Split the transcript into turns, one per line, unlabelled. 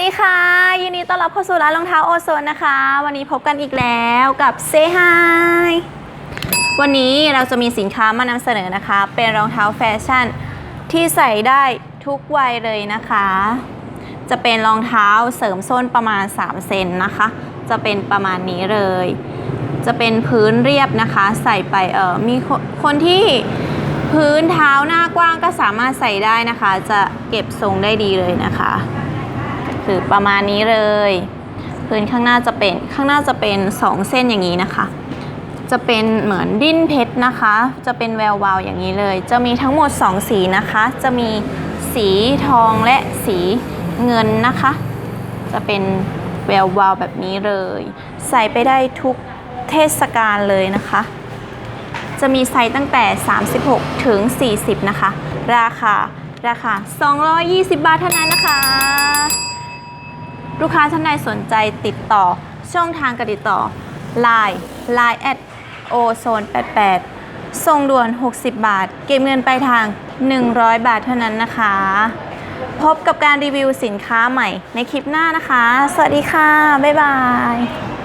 สดีค่ะ ยินดีต้อนรับเข้าสู่ร้านรองเท้าโอโซนนะคะ วันนี้พบกันอีกแล้วกับเซฮายวันนี้เราจะมีสินค้ามานำเสนอนะคะ เป็นรองเท้าแฟชั่นที่ใส่ได้ทุกวัยเลยนะคะ จะเป็นรองเท้าเสริมส้นประมาณ 3 เซนนะคะ จะเป็นประมาณนี้เลย จะเป็นพื้นเรียบนะคะ ใส่ไปเออมีคนคนที่พื้นเท้าหน้ากว้างก็สามารถใส่ได้นะคะ จะเก็บทรงได้ดีเลยนะคะ คือประมาณนี้เลย พื้นข้างหน้าจะเป็นข้างหน้าจะเป็น 2 เส้นอย่างนี้นะคะ จะเป็นเหมือนดิ้นเพชรนะคะ จะเป็นแวววาวอย่างนี้เลย จะมีทั้งหมด 2 สีนะคะ จะมีสีทองและสีเงินนะคะ จะเป็นแวววาวแบบนี้เลย ใส่ไปได้ทุกเทศกาลเลยนะคะ จะมีไซส์ตั้งแต่ 36 ถึง 40 นะคะ ราคาราคา 220 บาทเท่านั้นนะคะ ลูกค้าท่านใดสนใจติดต่อ ช่องทางการติดต่อ Line Line แอดโอโซน88ส่งด่วน 60 บาท เก็บเงินปลายทาง 100 บาทเท่านั้นนะคะ พบกับการรีวิวสินค้าใหม่ในคลิปหน้านะคะ สวัสดีค่ะ บ๊ายบาย